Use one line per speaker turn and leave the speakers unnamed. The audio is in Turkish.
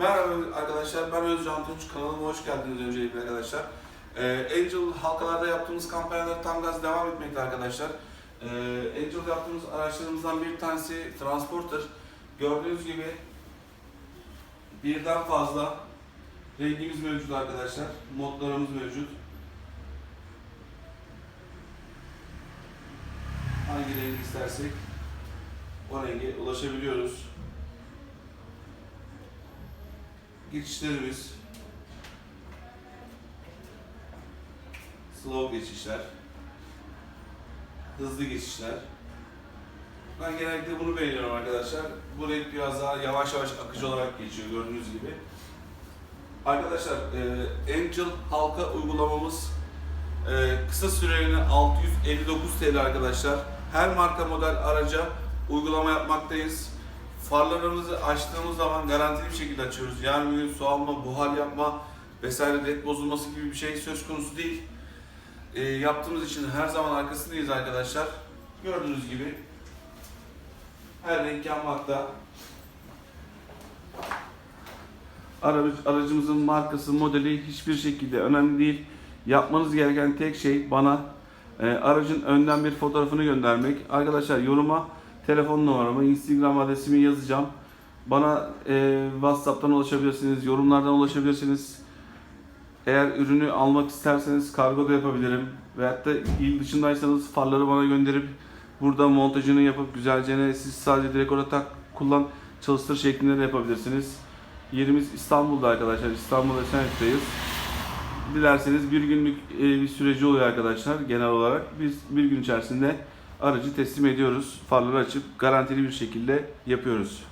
Merhaba arkadaşlar, ben Özcan Tunç. Kanalıma hoş geldiniz öncelikle arkadaşlar. Ee, Angel halkalarda yaptığımız kampanyalar tam gaz devam etmekte arkadaşlar. Ee, Angel yaptığımız araçlarımızdan bir tanesi Transporter. Gördüğünüz gibi birden fazla rengimiz mevcut arkadaşlar. Modlarımız mevcut. Hangi rengi istersek o renge ulaşabiliyoruz. Geçişlerimiz. Slow geçişler. Hızlı geçişler. Ben genellikle bunu beğeniyorum arkadaşlar. Bu renk biraz daha yavaş yavaş akıcı olarak geçiyor gördüğünüz gibi. Arkadaşlar e, Angel halka uygulamamız e, kısa süreliğine 659 TL arkadaşlar. Her marka model araca uygulama yapmaktayız farlarımızı açtığımız zaman garantili bir şekilde açıyoruz. Yani bir gün su alma, buhar yapma vesaire led bozulması gibi bir şey söz konusu değil. Ee, yaptığımız için her zaman arkasındayız arkadaşlar. Gördüğünüz gibi her renk yanmakta. Aracı, aracımızın markası, modeli hiçbir şekilde önemli değil. Yapmanız gereken tek şey bana e, aracın önden bir fotoğrafını göndermek. Arkadaşlar yoruma telefon numaramı, Instagram adresimi yazacağım. Bana e, WhatsApp'tan ulaşabilirsiniz, yorumlardan ulaşabilirsiniz. Eğer ürünü almak isterseniz kargo da yapabilirim. Veyahut da il dışındaysanız farları bana gönderip burada montajını yapıp güzelce siz sadece direkt orada tak kullan çalıştır şeklinde de yapabilirsiniz. Yerimiz İstanbul'da arkadaşlar. İstanbul Esenyurt'tayız. Dilerseniz bir günlük e, bir süreci oluyor arkadaşlar genel olarak. Biz bir gün içerisinde aracı teslim ediyoruz. Farları açıp garantili bir şekilde yapıyoruz.